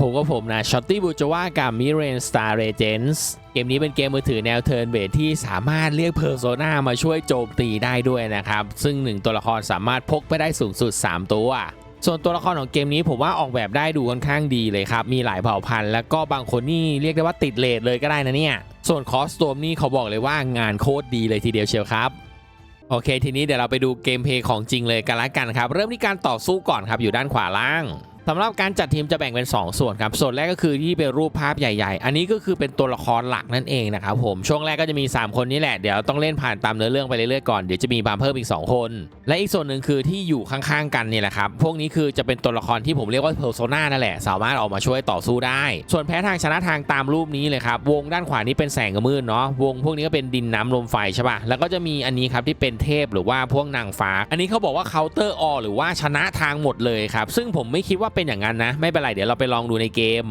ผมก็ผมนะช็อตตี้บูจว่ากับมิเรนสตาร์เรเจนส์เกมนี้เป็นเกมมือถือแนวเทิร์นเบทที่สามารถเรียกเพอร์โซนามาช่วยโจมตีได้ด้วยนะครับ ซึ่ง 1 ตัวละครสามารถพกไปได้สูงสุด 3 ตัว ส่วนตัวละครของเกมนี้ผมว่าออกแบบได้ดูค่อนข้างดีเลยครับ มีหลายเผ่าพันธุ์แล้วก็บางคนนี่เรียกได้ว่าติดเลทเลยก็ได้นะเนี่ย ส่วนคอสตูมนี่เขาบอกเลยว่างานโคตรดีเลยทีเดียวเชียวครับโอเค ทีนี้เดี๋ยวเราไปดูเกมเพย์ของจริงเลยกันละกันครับ เริ่มที่การต่อสู้ก่อนครับอยู่ด้านขวาล่าง สำหรับการจัดทีมจะแบ่งเป็น 2 ส่วนครับ ส่วนแรกก็คือที่เป็นรูปภาพใหญ่ๆ อันนี้ก็คือเป็นตัวละครหลักนั่นเองนะครับผม ช่วงแรกก็จะมี 3 คนนี้แหละ เดี๋ยวต้องเล่นผ่านตามเนื้อเรื่องไปเรื่อยๆก่อน เดี๋ยวจะมีบามเพิ่มอีก 2 คน และอีกส่วนหนึ่งคือที่อยู่ข้างๆกันนี่แหละครับ พวกนี้คือจะเป็นตัวละครที่ผมเรียกว่าเพอร์โซนานั่นแหละ สามารถออกมาช่วยต่อสู้ได้ ส่วนแพ้ทางชนะทางตามรูปนี้เลยครับ วงด้านขวานี้เป็นแสงกับมืดเนาะ วงพวกนี้ก็เป็นดินน้ำลมไฟใช่ป่ะ แล้วก็จะมีอันนี้ครับที่เป็นเทพหรือว่าพวกนางฟ้า อันนี้เขาบอกว่าเคาน์เตอร์ออหรือว่าชนะทางหมดเลยครับซึ่งผมไม่คิดว่าเป็นอย่างนั้นนะ ไม่เป็นไรเดี๋ยวเราไปลองดูในเกม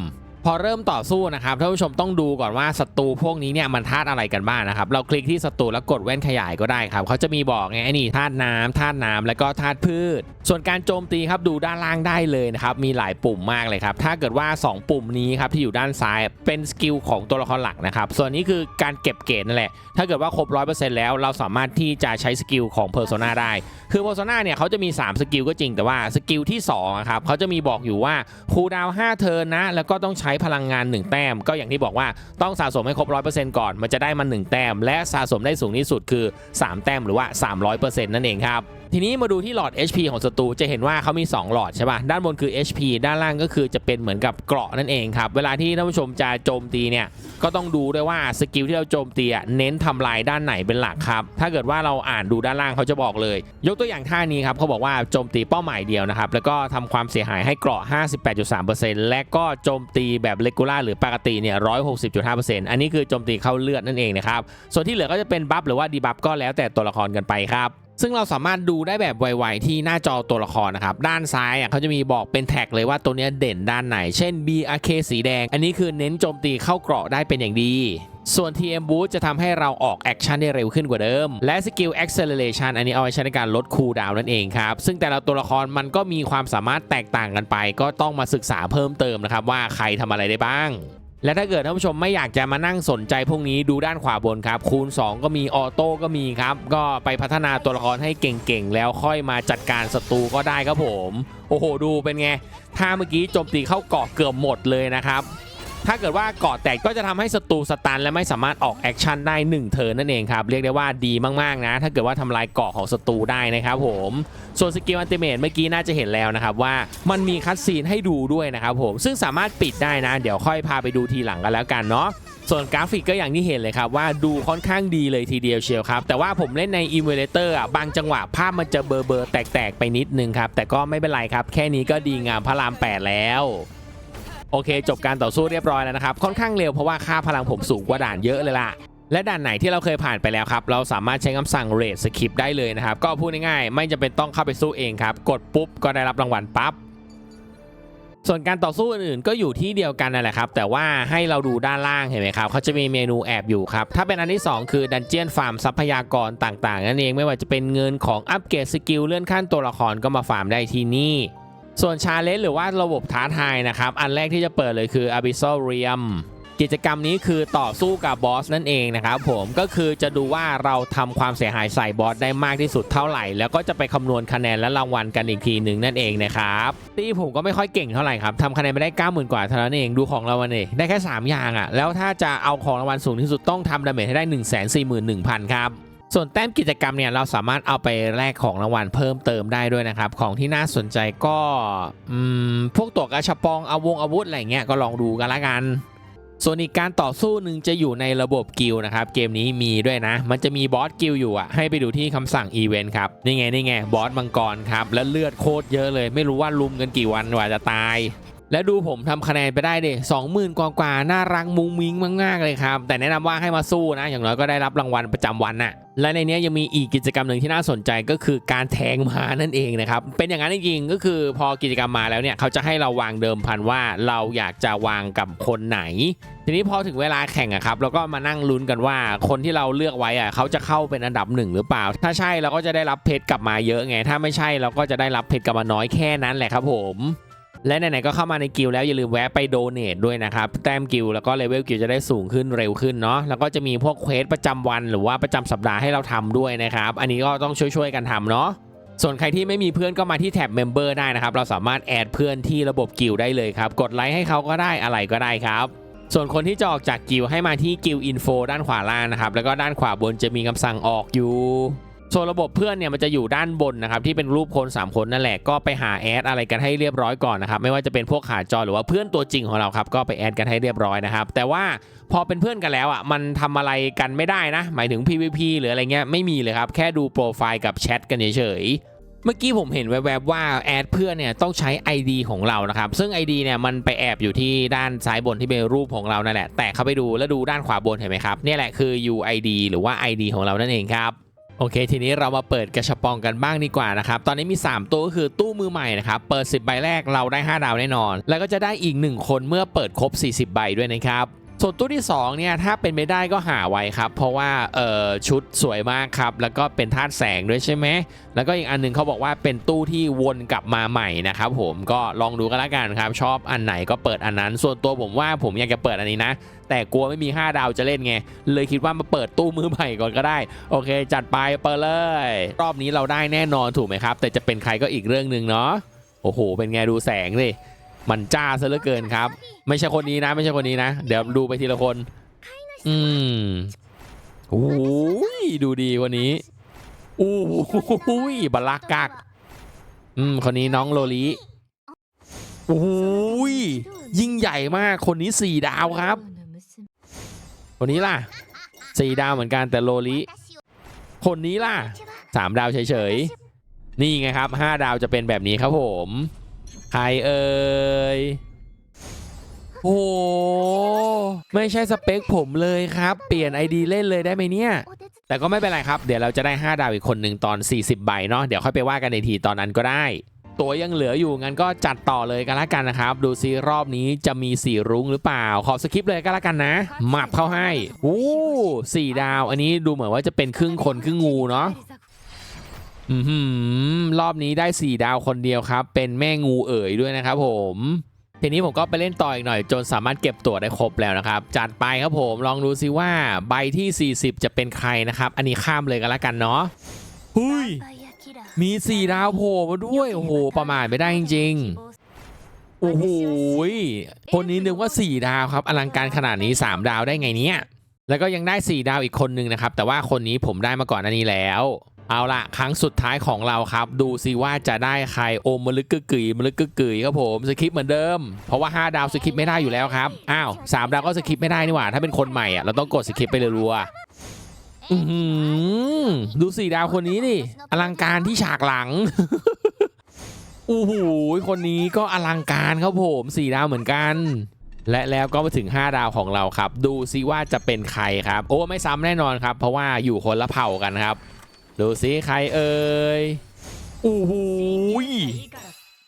พอเริ่มต่อสู้นะครับท่านผู้ชมต้องดูก่อนว่าศัตรูพวกนี้เนี่ยมันธาตุอะไรกันบ้างนะครับ เราคลิกที่ศัตรูแล้วกดแว่นขยายก็ได้ครับเขาจะมีบอกไงนี่ธาตุน้ำธาตุน้ำแล้วก็ธาตุพืช ส่วนการโจมตีครับดูด้านล่างได้เลยนะครับมีหลายปุ่มมากเลยครับถ้าเกิดว่า 2 ปุ่มนี้ครับที่อยู่ด้านซ้ายเป็นสกิลของตัวละครหลักนะครับส่วนนี้คือการเก็บเกรดนั่นแหละถ้าเกิดว่าครบ 100%แล้วเราสามารถที่จะใช้สกิลของเพอร์โซนาได้ คือเพอร์โซนาเนี่ยเขาจะมี 3 สกิลก็จริงแต่ว่าสกิลที่2อะครับเขาจะมีบอกอยู่ว่าคูดาว5เทิร์นนะแล้วก็ต้องใช้พลังงาน 1 แต้ม ก็อย่างที่บอกว่าต้องสะสมให้ครบ 100%ก่อน มันจะได้มา 1 แต้ม และสะสมได้สูงที่สุดคือ 3 แต้มหรือว่า 300%นั่นเองครับทีนี้มาดูที่หลอด HP ของศัตรูจะเห็นว่าเขามี 2 หลอดใช่ป่ะ ด้านบนคือ HP ด้านล่างก็คือจะเป็นเหมือนกับเกราะนั่นเองครับ เวลาที่ท่านผู้ชมจะโจมตีเนี่ย ก็ต้องดูด้วยว่าสกิลที่เราโจมตีอะเน้นทำลายด้านไหนเป็นหลักครับ ถ้าเกิดว่าเราอ่านดูด้านล่างเขาจะบอกเลย ยกตัวอย่างท่านี้ครับเขาบอกว่าโจมตีเป้าหมายเดียวนะครับ แล้วก็ทำความเสียหายให้เกราะ 58.3%และก็โจมตีแบบเลกูล่าหรือปกติเนี่ย 160.5%อันนี้คือโจมตีเข้าเลือดนั่นเองนะครับ ส่วนที่เหลือก็จะเป็นบัฟหรือว่าดีบัฟก็แล้วแต่ตัวละครกันไปครับ ซึ่งเราสามารถดูได้แบบไวๆที่หน้าจอตัวละครนะครับ ด้านซ้ายอะเขาจะมีบอกเป็นแท็กเลยว่าตัวเนี้ยเด่นด้านไหน เช่น BRK สีแดง อันนี้คือเน้นโจมตีเข้าเกราะได้เป็นอย่างดีส่วน TM Boost จะทำให้เราออกแอคชั่นได้เร็วขึ้นกว่าเดิม และสกิล Acceleration อันนี้เอาไว้ใช้ในการลดคูลดาวน์นั่นเองครับ ซึ่งแต่ละตัวละครมันก็มีความสามารถแตกต่างกันไป ก็ต้องมาศึกษาเพิ่มเติมนะครับว่าใครทำอะไรได้บ้าง และถ้าเกิดท่านผู้ชมไม่อยากจะมานั่งสนใจพวกนี้ดูด้านขวาบนครับคูณ 2 ก็มีออโต้ก็มีครับ ก็ไปพัฒนาตัวละครให้เก่งๆ แล้วค่อยมาจัดการศัตรูก็ได้ครับผม โอ้โห ดูเป็นไง ถ้าเมื่อกี้โจมตีเข้าเกาะเกือบหมดเลยนะครับ ถ้าเกิดว่าเกาะแตกก็จะทำให้ศัตรูสตันและไม่สามารถออกแอคชั่นได้1เทิร์นนั่นเองครับเรียกได้ว่าดีมากๆนะ ถ้าเกิดว่าทำลายเกาะของศัตรูได้นะครับผมส่วนสกิลอันติเมตเมื่อกี้น่าจะเห็นแล้วนะครับว่ามันมีคัดซีนให้ดูด้วยนะครับผมซึ่งสามารถปิดได้นะ เดี๋ยวค่อยพาไปดูทีหลังกันแล้วกันเนาะส่วนกราฟิกก็อย่างที่เห็นเลยครับว่าดูค่อนข้างดีเลยทีเดียวเชียวครับ แต่ว่าผมเล่นใน e m u l a t o r อะบางจังหวะภาพมันจะเบลอๆแตกๆไปนิดนึงครับ แต่ก็ไม่เป็นไรครับ แค่นี้ก็ดีงามพระราม 8 แล้ว โอเค จบการต่อสู้เรียบร้อยแล้วนะครับ ค่อนข้างเร็วเพราะว่าค่าพลังผมสูงกว่าด่านเยอะเลยล่ะ และด่านไหนที่เราเคยผ่านไปแล้วครับ เราสามารถใช้คำสั่ง rate skip ได้เลยนะครับ ก็พูดง่ายๆ ไม่จำเป็นต้องเข้าไปสู้เองครับ กดปุ๊บก็ได้รับรางวัลปั๊บส่วนการต่อสู้อื่นๆก็อยู่ที่เดียวกันนั่นแหละครับ แต่ว่าให้เราดูด้านล่างเห็นไหมครับเขาจะมีเมนูแอบอยู่ครับ ถ้าเป็นอันที่ 2 คือดันเจียนฟาร์มทรัพยากรต่างๆ นั่นเองไม่ว่าจะเป็นเงินของอัปเกรดสกิลเลื่อนขั้นตัวละครก็มาฟาร์มได้ที่นี่ ส่วนชาเลนจ์หรือว่าระบบท้าทายนะครับ อันแรกที่จะเปิดเลยคือ Abyssal Realm กิจกรรมนี้คือต่อสู้กับบอสนั่นเองนะครับผมก็คือจะดูว่าเราทำความเสียหายใส่บอสได้มากที่สุดเท่าไหร่ แล้วก็จะไปคำนวณคะแนนและรางวัลกันอีกทีหนึ่งนั่นเองนะครับตีผมก็ไม่ค่อยเก่งเท่าไหร่ครับทำคะแนนไปได้90,000กว่าเท่านั้นเองดูของรางวัลเองได้แค่ 3 อย่างอะ่ะแล้วถ้าจะเอาของรางวัลสูงที่สุดต้องทำดาเมจให้ได้ 141,000 ครับ ส่วนแต้มกิจกรรมเนี่ยเราสามารถเอาไปแลกของรางวัลเพิ่มเติมได้ด้วยนะครับ ของที่น่าสนใจก็พวกตัวกระชับปองอาวงอาวุธอะไรเงี้ยก็ลองดูกันละกัน ส่วนอีกการต่อสู้หนึ่งจะอยู่ในระบบกิลนะครับ เกมนี้มีด้วยนะ มันจะมีบอสกิลอยู่อะให้ไปดูที่คำสั่งอีเวนต์ครับนี่ไงนี่ไงบอสมังกรครับ แล้วเลือดโคตรเยอะเลย ไม่รู้ว่าลุมกันกี่วันกว่าจะตาย แล้วดูผมทำคะแนนไปได้เด็สองหมื่นกว่าๆน่ารักมุ้งมิ้งมากๆเลยครับ แต่แนะนำว่าให้มาสู้นะ อย่างน้อยก็ได้รับรางวัลประจำวันน่ะ และในนี้ยังมีอีกกิจกรรมหนึ่งที่น่าสนใจก็คือการแทงม้านั่นเองนะครับ เป็นอย่างนั้นจริงๆก็คือพอกิจกรรมมาแล้วเนี่ยเขาจะให้เราวางเดิมพันว่าเราอยากจะวางกับคนไหน ทีนี้พอถึงเวลาแข่งอะครับเราก็มานั่งลุ้นกันว่าคนที่เราเลือกไว้อะเขาจะเข้าเป็นอันดับหนึ่งหรือเปล่า ถ้าใช่เราก็จะได้รับเพชรกลับมาเยอะไง ถ้าไม่ใช่เราก็จะได้รับเพชรกลับมาน้อยแค่นั้นแหละครับผม และไหนๆก็เข้ามาในกิลแล้วอย่าลืมแวะไปโดเน a ด้วยนะครับแต้มกิลแล้วก็เลเวลกิลจะได้สูงขึ้นเร็วขึ้นเนาะแล้วก็จะมีพวกเควสประจำวันหรือว่าประจำสัปดาห์ให้เราทำด้วยนะครับอันนี้ก็ต้องช่วยๆกันทำเนาะส่วนใครที่ไม่มีเพื่อนก็มาที่แท็บเมมเบอร์ได้นะครับ เราสามารถแอดเพื่อนที่ระบบกิลได้เลยครับ กดไลค์ให้เขาก็ได้อะไรก็ได้ครับ ส่วนคนที่จะออกจากกิลให้มาที่กิลอินโฟด้านขวาล่างนะครับ แล้วก็ด้านขวาบนจะมีคำสั่งออกอยู่ ส่วนระบบเพื่อนเนี่ยมันจะอยู่ด้านบนนะครับที่เป็นรูปคน 3 คนนั่นแหละก็ไปหาแอดอะไรกันให้เรียบร้อยก่อนนะครับไม่ว่าจะเป็นพวกขาจอหรือว่าเพื่อนตัวจริงของเราครับก็ไปแอดกันให้เรียบร้อยนะครับแต่ว่าพอเป็นเพื่อนกันแล้วอะมันทำอะไรกันไม่ได้นะ หมายถึง PVP หรืออะไรเงี้ยไม่มีเลยครับแค่ดูโปรไฟล์กับแชทกันเฉยเมื่อกี้ผมเห็นแวบๆว่าแอดเพื่อนเนี่ยต้องใช้ ID ของเรานะครับซึ่ง ID เนี่ยมันไปแอบอยู่ที่ด้านซ้ายบนที่เป็นรูปของเรานั่นแหละแต่เข้าไปดูแล้วดูด้านขวาบนเห็นไหมครับนี่แหละคือ UID หรือว่า ID ของเรานั่นเองครับ โอเค ทีนี้เรามาเปิดกระชับปองกันบ้างดีกว่านะครับ ตอนนี้มี 3 ตัวก็คือตู้มือใหม่นะครับ เปิด 10 ใบแรกเราได้ 5 ดาวแน่นอน แล้วก็จะได้อีก 1 คนเมื่อเปิดครบ 40 ใบด้วยนะครับ ส่วนตู้ที่2เนี่ยถ้าเป็นไม่ได้ก็หาไว้ครับ เพราะว่าเอ่อชุดสวยมากครับ แล้วก็เป็นธาตุแสงด้วยใช่ไหมแล้วก็อีกอันหนึงเขาบอกว่าเป็นตู้ที่วนกลับมาใหม่นะครับผมก็ลองดูกันละกันครับ ชอบอันไหนก็เปิดอันนั้น ส่วนตัวผมว่าผมอยากจะเปิดอันนี้นะ แต่กลัวไม่มี 5 ดาวจะเล่นไง เลยคิดว่ามาเปิดตู้มือใหม่ก่อนก็ได้ โอเค จัดไปเปิดเลย รอบนี้เราได้แน่นอนถูกไหมครับ แต่จะเป็นใครก็อีกเรื่องหนึ่งเนาะโอ้โห เป็นไงดูแสงดิ มันจ้าซะเหลือเกินครับ ไม่ใช่คนนี้นะ ไม่ใช่คนนี้นะ เดี๋ยวดูไปทีละคน อืมโอ้ยดูดีคนนี้อู้หูยบลักกักอืมคนนี้น้องโลลิโอ้ยยิ่งใหญ่มากคนนี้สี่ดาวครับ คนนี้ล่ะสี่ดาวเหมือนกันแต่โลลิคนนี้ล่ะสามดาวเฉยๆนี่ไงครับห้าดาวจะเป็นแบบนี้ครับผม ใครเอ่ยโอ้โหไม่ใช่สเปคผมเลยครับ เปลี่ยน ID เล่นเลยได้ไหมเนี่ย แต่ก็ไม่เป็นไรครับ เดี๋ยวเราจะได้ 5 ดาวอีกคนหนึ่งตอน 40 ใบเนาะเดี๋ยวค่อยไปว่ากันในทีตอนนั้นก็ได้ ตัวยังเหลืออยู่งั้นก็จัดต่อเลยกันละกันนะครับ ดูซิรอบนี้จะมีสีรุ้งหรือเปล่า ขอสคริปต์เลยก็แล้วกันนะหมับเข้าให้โอ้สี่ดาว อันนี้ดูเหมือนว่าจะเป็นครึ่งคนครึ่งงูเนาะ อือหือรอบนี้ได้ 4 ดาวคนเดียวครับ เป็นแม่งูเอ๋ยด้วยนะครับผมทีนี้ผมก็ไปเล่นต่ออีกหน่อย จนสามารถเก็บตัวได้ครบแล้วนะครับ จัดไปครับผมลองดูซิว่าใบที่ 40 จะเป็นใครนะครับ อันนี้ข้ามเลยกันละกันเนาะหุยมี 4 ดาวโผล่มาด้วย โอ้โห ประมาทไม่ได้จริงๆ โอ้โหคนนี้นึกว่า 4 ดาวครับ อลังการขนาดนี้ 3 ดาวได้ไงเนี่ยแล้วก็ยังได้ 4 ดาวอีกคนนึงนะครับ แต่ว่าคนนี้ผมได้มาก่อนอันนี้แล้ว เอาละครั้งสุดท้ายของเราครับ ดูซิว่าจะได้ใครโอมมลึกกึกยมลึกกึกยครับผมสคริปเหมือนเดิม เพราะว่า 5 ดาวสคริปไม่ได้อยู่แล้วครับอ้าวสามดาวก็สคริปไม่ได้นี่หว่า ถ้าเป็นคนใหม่อะเราต้องกดสคริปต์ไปรัวดูสี่ดาวคนนี้ดิอลังการที่ฉากหลังโอ้โหคนนี้ก็อลังการครับผมสี่ดาวเหมือนกัน และแล้วก็มาถึง 5 ดาวของเราครับ ดูซิว่าจะเป็นใครครับ โอ้ไม่ซ้ำแน่นอนครับ เพราะว่าอยู่คนละเผ่ากันครับ ดูสิใครเอ่ยโอ้โห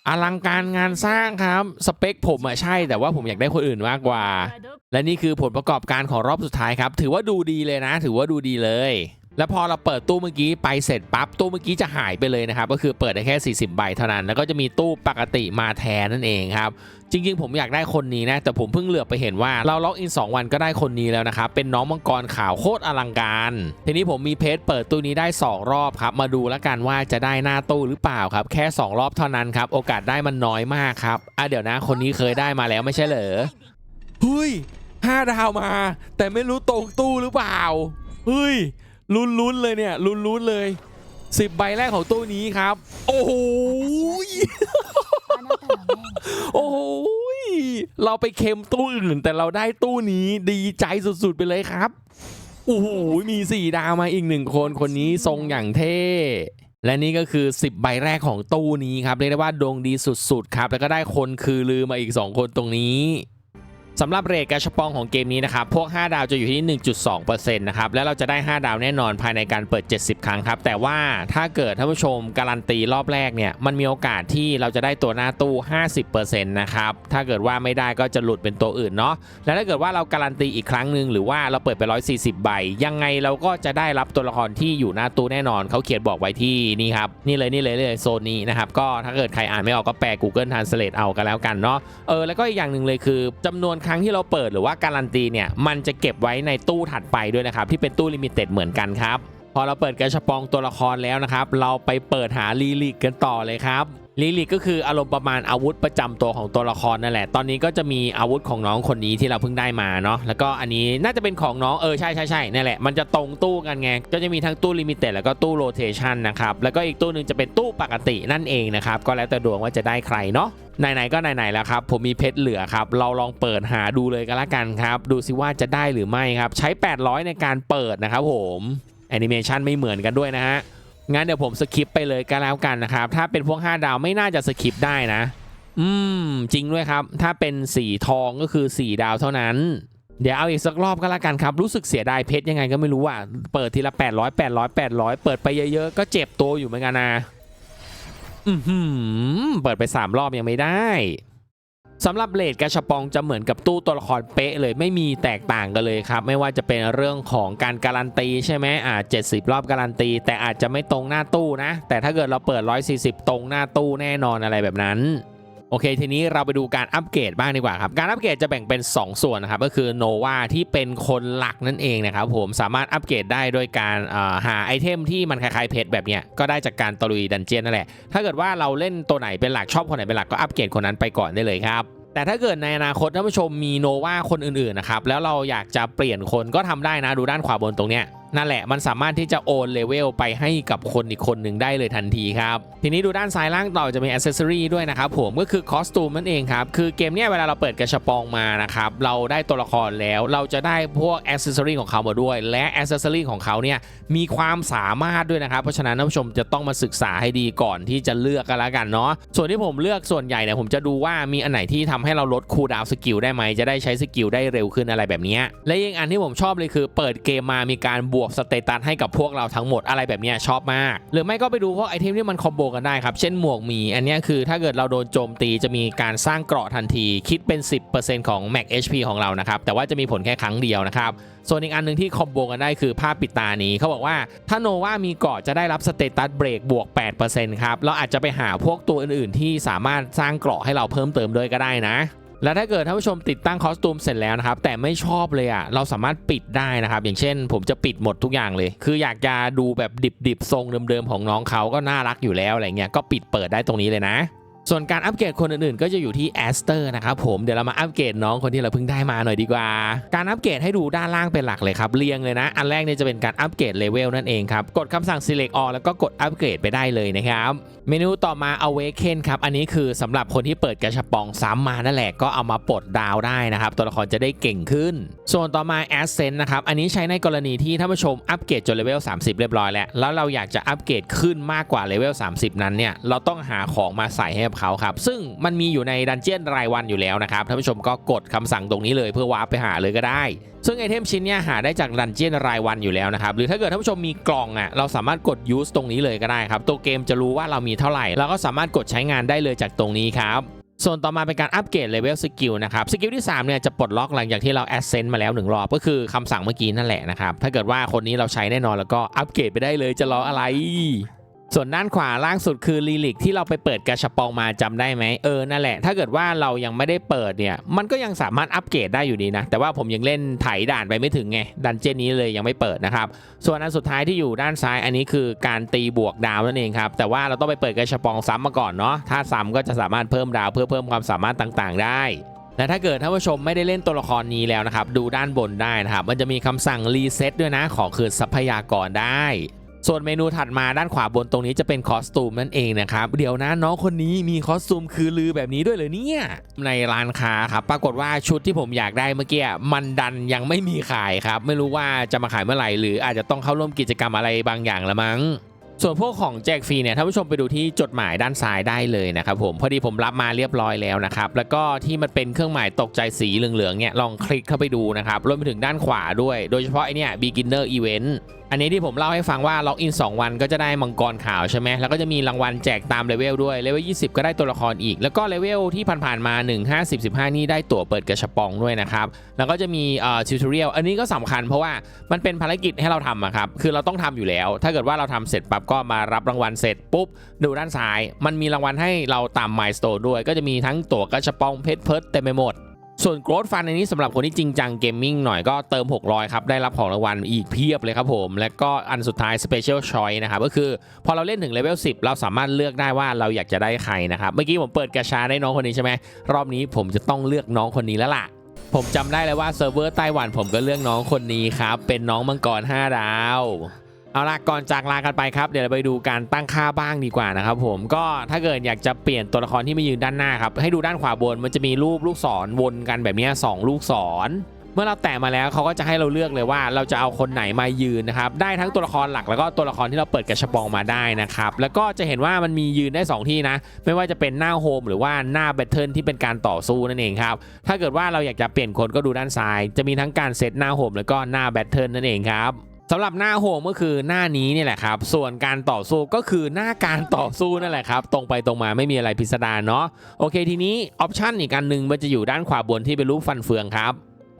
อลังการงานสร้างครับ สเปคผมอะใช่แต่ว่าผมอยากได้คนอื่นมากกว่า และนี่คือผลประกอบการของรอบสุดท้ายครับ ถือว่าดูดีเลยนะ ถือว่าดูดีเลย แล้วพอเราเปิดตู้เมื่อกี้ไปเสร็จปั๊บตู้เมื่อกี้จะหายไปเลยนะครับ ก็คือเปิดได้แค่ 40 ใบเท่านั้น แล้วก็จะมีตู้ปกติมาแทนนั่นเองครับ จริงๆ ผมอยากได้คนนี้นะ แต่ผมเพิ่งเหลือบไปเห็นว่าเราล็อกอิน 2 วันก็ได้คนนี้แล้วนะครับ เป็นน้องมังกรขาวโคตรอลังการ ทีนี้ผมมีเพจเปิดตู้นี้ได้ 2 รอบครับ มาดูแล้วกันว่าจะได้หน้าตู้หรือเปล่าครับ แค่ 2 รอบเท่านั้นครับ โอกาสได้มันน้อยมากครับอะเดี๋ยวนะ คนนี้เคยได้มาแล้วไม่ใช่เหรอเฮ้ยห้าดาวมา แต่ไม่รู้ตรงตู้หรือเปล่าเฮ้ย ลุ้นๆเลยเนี่ยลุ้นๆเลยสิบใบแรกของตู้นี้ครับ โอ้โหโอ้โหยเราไปเค็มตู้อื่น แต่เราได้ตู้นี้ดีใจสุดๆไปเลยครับโอ้โหมีสี่ดาวมาอีกหนึ่งคนคนนี้ทรงอย่างเท่และนี่ก็คือ 10 ใบแรกของตู้นี้ครับเรียกได้ว่าดวงดีสุดๆครับ แล้วก็ได้คนคือลือมาอีก 2 คนตรงนี้ สำหรับเรทกาชปองของเกมนี้นะครับ พวก 5 ดาวจะอยู่ที่ 1.2%นะครับ แล้วเราจะได้ 5 ดาวแน่นอนภายในการเปิด 70 ครั้งครับ แต่ว่าถ้าเกิดท่านผู้ชมการันตีรอบแรกเนี่ย มันมีโอกาสที่เราจะได้ตัวหน้าตู้ 50%นะครับ ถ้าเกิดว่าไม่ได้ก็จะหลุดเป็นตัวอื่นเนาะ แล้วถ้าเกิดว่าเราการันตีอีกครั้งหนึ่งหรือว่าเราเปิดไป 140 ใบ ยังไงเราก็จะได้รับตัวละครที่อยู่หน้าตู้แน่นอน เขาเขียนบอกไว้ที่นี่ครับ นี่เลยนี่เลยเลยโซนนี้นะครับ ก็ถ้าเกิดใครอ่านไม่ออกก็แปล Google Translate เอากันแล้วกันเนาะ เออ แล้วก็อีกอย่างหนึ่งเลยคือจำนวนครั้งที่เราเปิดหรือว่าการันตีเนี่ยมันจะเก็บไว้ในตู้ถัดไปด้วยนะครับที่เป็นตู้ลิมิเต็ดเหมือนกันครับพอเราเปิดกระชปองตัวละครแล้วนะครับ เราไปเปิดหาลีลิกกันต่อเลยครับ ลีลิกก็คืออารมณ์ประมาณอาวุธประจำตัวของตัวละครนั่นแหละ ตอนนี้ก็จะมีอาวุธของน้องคนนี้ที่เราเพิ่งได้มาเนาะ แล้วก็อันนี้น่าจะเป็นของน้องเออใช่ใช่ใช่นั่นแหละ มันจะตรงตู้กันไง ก็จะมีทั้งตู้ลิมิเต็ดแล้วก็ตู้โรเทชันนะครับ แล้วก็อีกตู้หนึ่งจะเป็นตู้ปกตินั่นเองนะครับ ก็แล้วแต่ดวงว่าจะได้ใครเนาะไหนๆก็ไหนๆแล้วครับ ผมมีเพชรเหลือครับ เราลองเปิดหาดูเลยกันละกันครับ ดูซิว่าจะได้หรือไม่ครับ ใช้ 800 ในการเปิดนะครับผมแอนิเมชันไม่เหมือนกันด้วยนะฮะ งั้นเดี๋ยวผมสคิปไปเลยก็แล้วกันนะครับ ถ้าเป็นพวก 5 ดาวไม่น่าจะสคิปได้นะ อืม จริงด้วยครับ ถ้าเป็นสีทองก็คือ 4 ดาวเท่านั้น เดี๋ยวเอาอีกสักรอบก็แล้วกันครับ รู้สึกเสียดายเพชรยังไงก็ไม่รู้อะ เปิดทีละ 800 800 800 เปิดไปเยอะๆ ก็เจ็บตัวอยู่เหมือนกันนะ อือหือเปิดไป 3 รอบยังไม่ได้ สำหรับเลดกระชบปองจะเหมือนกับตู้ตัวละครเป๊ะเลยไม่มีแตกต่างกันเลยครับ ไม่ว่าจะเป็นเรื่องของการการันตีใช่ไหมอ่า70รอบการันตี แต่อาจจะไม่ตรงหน้าตู้นะ แต่ถ้าเกิดเราเปิด 140 ตรงหน้าตู้แน่นอนอะไรแบบนั้น โอเค ทีนี้เราไปดูการอัปเกรดบ้างดีกว่าครับ การอัปเกรดจะแบ่งเป็น 2 ส่วนนะครับ ก็คือโนวาที่เป็นคนหลักนั่นเองนะครับผมสามารถอัปเกรดได้โดยการาหาไอเทมที่มันคล้ายๆเพชรแบบเนี้ยก็ได้จากการตะลุยดันเจียนนั่นแหละ ถ้าเกิดว่าเราเล่นตัวไหนเป็นหลักชอบคนไหนเป็นหลักก็อัปเกรดคนนั้นไปก่อนได้เลยครับแต่ถ้าเกิดในอนาคตท่านผู้ชมมีโนวาคนอื่นๆนะครับแล้วเราอยากจะเปลี่ยนคนก็ทำได้นะดูด้านขวาบนตรงเนี้ย นั่นแหละมันสามารถที่จะโอนเลเวลไปให้กับคนอีกคนหนึ่งได้เลยทันทีครับ ทีนี้ดูด้านซ้ายล่างต่อจะมีอ c เซสซอรีด้วยนะครับผมก็คือคอสตูมนั่นเองครับ คือเกมเนี้ยเวลาเราเปิดกระชับปองมานะครับเราได้ตัวละครแล้วเราจะได้พวกอ c เซสซอรีของเขามาด้วย และอ c เซสซอรีของเขาเนี่ยมีความสามารถด้วยนะครับ เพราะฉะนั้นท่านผู้ชมจะต้องมาศึกษาให้ดีก่อนที่จะเลือกกันล้วกันเนาะส่วนที่ผมเลือกส่วนใหญ่เนี่ยผมจะดูว่ามีอันไหนที่ทำให้เราลดคูลดาวน์สกิลได้ไหมจะได้ใช้สกิลได้เร็วขึ้นอะไรแบบนี้และอีกอันที่ผมชอบเลยคือเปิดเกมมามีการบวกสเตตัสให้กับพวกเราทั้งหมดอะไรแบบนี้ชอบมาก หรือไม่ก็ไปดูพวกไอเทมที่มันคอมโบกันได้ครับ เช่นหมวกหมี อันนี้คือถ้าเกิดเราโดนโจมตีจะมีการสร้างเกราะทันทีคิดเป็น 10%ของ Max HP ของเรานะครับแต่ว่าจะมีผลแค่ครั้งเดียวนะครับส่วนอีกอันหนึ่งที่คอมโบกันได้คือผ้าปิดตานี้เขาบอกว่าถ้าโนวามีเกราะจะได้รับสเตตัสเบรกบวก 8%ครับเราอาจจะไปหาพวกตัวอื่นๆ ที่สามารถสร้างเกราะให้เราเพิ่มเติมด้วยก็ได้นะ และถ้าเกิดท่านผู้ชมติดตั้งคอสตูมเสร็จแล้วนะครับ แต่ไม่ชอบเลยอะเราสามารถปิดได้นะครับ อย่างเช่น ผมจะปิดหมดทุกอย่างเลย คืออยากจะดูแบบดิบๆทรงเดิมๆของน้องเขาก็น่ารักอยู่แล้วอะไรเงี้ยก็ปิดเปิดได้ตรงนี้เลยนะ ส่วนการอัปเกรดคนอื่นๆ ก็จะอยู่ที่แอสเตอร์นะครับผมเดี๋ยวเรามาอัปเกรดน้องคนที่เราเพิ่งได้มาหน่อยดีกว่า การอัปเกรดให้ดูด้านล่างเป็นหลักเลยครับเรียงเลยนะ อันแรกเนี่ยจะเป็นการอัปเกรดเลเวลนั่นเองครับกดคำสั่ง select all แล้วก็กดอัปเกรดไปได้เลยนะครับเมนูต่อมา awaken ครับอันนี้คือสำหรับคนที่เปิดกระชับปองซ้ำมานั่นแหละก็เอามาปลดดาวได้นะครับตัวละครจะได้เก่งขึ้น ส่วนต่อมา ascent นะครับอันนี้ใช้ในกรณีที่ท่านผู้ชมอัปเกรดจนเลเวล30 เรียบร้อยแล้วแล้วเราอยากจะอัปเกรดขึ้นมากกว่าเลเวล30 นั้นเนี่ยเราต้องหาของมาใส่ให้กับเขาครับ ซึ่งมันมีอยู่ในดันเจียนรายวันอยู่แล้วนะครับท่านผู้ชมก็กดคำสั่งตรงนี้เลยเพื่อวาร์ปไปหาเลยก็ได้ ซึ่งไอเทมชิ้นนี้หาได้จากดันเจียนรายวันอยู่แล้วนะครับหรือถ้าเกิดท่านผู้ชมมีกล่องอะเราสามารถกด use ตรงนี้เลยก็ได้ครับตัวเกมจะรู้ว่าเรามีเท่าไหร่เราก็สามารถกดใช้งานได้เลยจากตรงนี้ครับส่วนต่อมาเป็นการอัปเกรดเลเวลสกิลนะครับสกิลที่3เนี่ยจะปลดล็อกหลังจากที่เราแอสเซนต์มาแล้วหนึ่งรอบ ก็คือคำสั่งเมื่อกี้นั่นแหละนะครับ ถ้าเกิดว่าคนนี้เราใช้แน่นอนแล้วก็อัปเกรดไปได้เลยจะรออะไร ส่วนด้านขวาล่างสุดคือลีลิกที่เราไปเปิดกระชับปองมาจำได้ไหมเออนั่นแหละ ถ้าเกิดว่าเรายังไม่ได้เปิดเนี่ย มันก็ยังสามารถอัปเกรดได้อยู่ดีนะ แต่ว่าผมยังเล่นไถด่านไปไม่ถึงไง ดันเจนนี้เลยยังไม่เปิดนะครับ ส่วนอันสุดท้ายที่อยู่ด้านซ้ายอันนี้คือการตีบวกดาวนั่นเองครับ แต่ว่าเราต้องไปเปิดกระชับปองซ้ำมาก่อนเนาะ ถ้าซ้ำก็จะสามารถเพิ่มดาวเพื่อเพิ่มความสามารถต่างๆ ได้และถ้าเกิดท่านผู้ชมไม่ได้เล่นตัวละครนี้แล้วนะครับ ดูด้านบนได้นะครับ มันจะมีคำสั่งรีเซ็ตด้วยนะ ขอคืนทรัพยากรได้ ส่วนเมนูถัดมาด้านขวาบนตรงนี้จะเป็นคอสตูมนั่นเองนะครับ เดี๋ยวนะน้องคนนี้มีคอสตูมคือลือแบบนี้ด้วยเลยเนี่ยในร้านค้าครับปรากฏว่าชุดที่ผมอยากได้เมื่อกี้มันดันยังไม่มีขายครับ ไม่รู้ว่าจะมาขายเมื่อไหร่หรืออาจจะต้องเข้าร่วมกิจกรรมอะไรบางอย่างละมั้งส่วนพวกของแจกฟรีเนี่ยท่านผู้ชมไปดูที่จดหมายด้านซ้ายได้เลยนะครับผมพอดีผมรับมาเรียบร้อยแล้วนะครับแล้วก็ที่มันเป็นเครื่องหมายตกใจสีเหลืองๆเนี่ยลองคลิกเข้าไปดูนะครับรวมไปถึงด้านขวาด้วย โดยเฉพาะไอเนี่ย beginner event อันนี้ที่ผมเล่าให้ฟังว่าล็อกอิน 2 วันก็จะได้มังกรขาวใช่ไหมแล้วก็จะมีรางวัลแจกตามเลเวลด้วยเลเวล20 ก็ได้ตัวละครอีก แล้วก็เลเวลที่ผ่านๆมา 1 50 15 นี่ได้ตั๋วเปิดกระชบปองด้วยนะครับ แล้วก็จะมีเอ่อทิวทอเรียลอันนี้ก็สำคัญเพราะว่ามันเป็นภารกิจให้เราทำอะครับ คือเราต้องทำอยู่แล้ว ถ้าเกิดว่าเราทำเสร็จปั๊บก็มารับรางวัลเสร็จปุ๊บดูด้านซ้าย มันมีรางวัลให้เราตามมายส n e ด้วย ก็จะมีทั้งตั๋วกระชบปองเพชรเพิร์ดเต็มไปหมด ส่วน Growth Fund ในนี้สำหรับคนที่จริงจังเกมมิ่งหน่อยก็เติม 600 ครับ ได้รับของรางวัลอีกเพียบเลยครับผม และก็อันสุดท้าย Special Choice นะครับ ก็คือพอเราเล่นถึงเลเวล10 เราสามารถเลือกได้ว่าเราอยากจะได้ใครนะครับ เมื่อกี้ผมเปิดกระชาได้น้องคนนี้ใช่ไหมรอบนี้ผมจะต้องเลือกน้องคนนี้แล้วล่ะผมจำได้เลยว่าเซิร์ฟเวอร์ไต้หวันผมก็เลือกน้องคนนี้ครับเป็นน้องมังกร 5 ดาว เอาละก่อนจากลากันไปครับ เดี๋ยวเราไปดูการตั้งค่าบ้างดีกว่านะครับผมก็ถ้าเกิดอยากจะเปลี่ยนตัวละครที่ม่ยืนด้านหน้าครับ ให้ดูด้านขวาบนมันจะมีรูปลูกศรวนกันแบบนี้ยสองลูกศร เมื่อเราแตะมาแล้วเขาก็จะให้เราเลือกเลยว่าเราจะเอาคนไหนมายืนนะครับได้ทั้งตัวละครหลักแล้วก็ตัวละครที่เราเปิดกระชับองมาได้นะครับแล้วก็จะเห็นว่ามันมียืนได้ 2 ที่นะ ไม่ว่าจะเป็นหน้าโฮมหรือว่าหน้าแบทเทิลที่เป็นการต่อสู้นั่นเองครับถ้าเกิดว่าเราอยากจะเปลี่ยนคนก็ดูด้านซ้าย จะมีทั้งการเซตหน้าโฮมแล้วก็หน้าแบทเทิลนั่นเองครับ สำหรับหน้าโฮมก็คือหน้านี้เนี่ยแหละครับ ส่วนการต่อสู้ก็คือหน้าการต่อสู้นั่นแหละครับ ตรงไปตรงมาไม่มีอะไรพิสดารเนาะโอเคทีนี้ออปชันอีกการหนึ่งมันจะอยู่ด้านขวาบนที่เป็นรูปฟันเฟืองครับ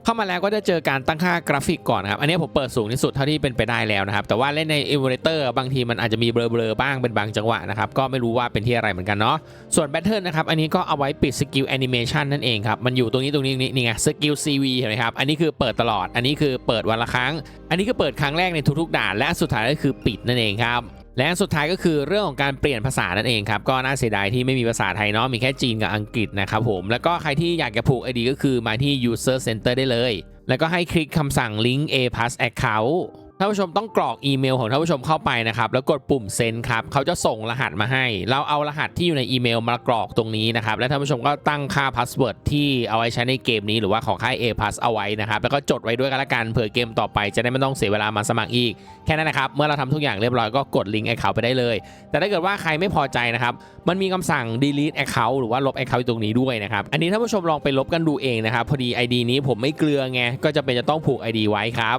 เข้ามาแล้วก็จะเจอการตั้งค่ากราฟิกก่อนครับ อันนี้ผมเปิดสูงที่สุดเท่าที่เป็นไปได้แล้วนะครับ แต่ว่าเล่นใน Emulator บางทีมันอาจจะมีเบลอๆบ้างเป็นบางจังหวะนะครับ ก็ไม่รู้ว่าเป็นที่อะไรเหมือนกันเนาะ ส่วนแบทเทิลนะครับ อันนี้ก็เอาไว้ปิดสกิลแอนิเมชันนั่นเองครับ มันอยู่ตรงนี้ตรงนี้นี่ไงสกิล CV เห็นไหมครับ อันนี้คือเปิดตลอด อันนี้คือเปิดวันละครั้ง อันนี้คือเปิดครั้งแรกในทุกๆด่าน และสุดท้ายก็คือปิดนั่นเองครับ และอันสุดท้ายก็คือเรื่องของการเปลี่ยนภาษานั่นเองครับก็น่าเสียดายที่ไม่มีภาษาไทยเนาะมีแค่จีนกับอังกฤษนะครับผมแล้วก็ใครที่อยากจะผูก ID ก็คือมาที่ user center ได้เลย แล้วก็ให้คลิกคำสั่ง link a plus account ท่านผู้ชมต้องกรอกอีเมลของท่านผู้ชมเข้าไปนะครับ แล้วกดปุ่มเซ็นครับเขาจะส่งรหัสมาให้ เราเอารหัสที่อยู่ในอีเมลมากรอกตรงนี้นะครับ และท่านผู้ชมก็ตั้งค่าพาสเวิร์ดที่เอาไว้ใช้ในเกมนี้หรือว่าของค่าย A plus เอาไว้นะครับ แล้วก็จดไว้ด้วยกันละกันเผื่อเกมต่อไปจะได้ไม่ต้องเสียเวลามาสมัครอีก แค่นั้นนะครับ เมื่อเราทำทุกอย่างเรียบร้อยก็กดลิงก์แอคเคาท์ไปได้เลย แต่ถ้าเกิดว่าใครไม่พอใจนะครับ มันมีคำสั่ง delete account หรือว่าลบ account ตรงนี้ด้วยนะครับ อันนี้ท่านผู้ชมลองไปลบกันดูเองนะครับ พอดี ID นี้ผมไม่เกลือไง ก็จะเป็นจะต้องผูก ID ไว้ครับ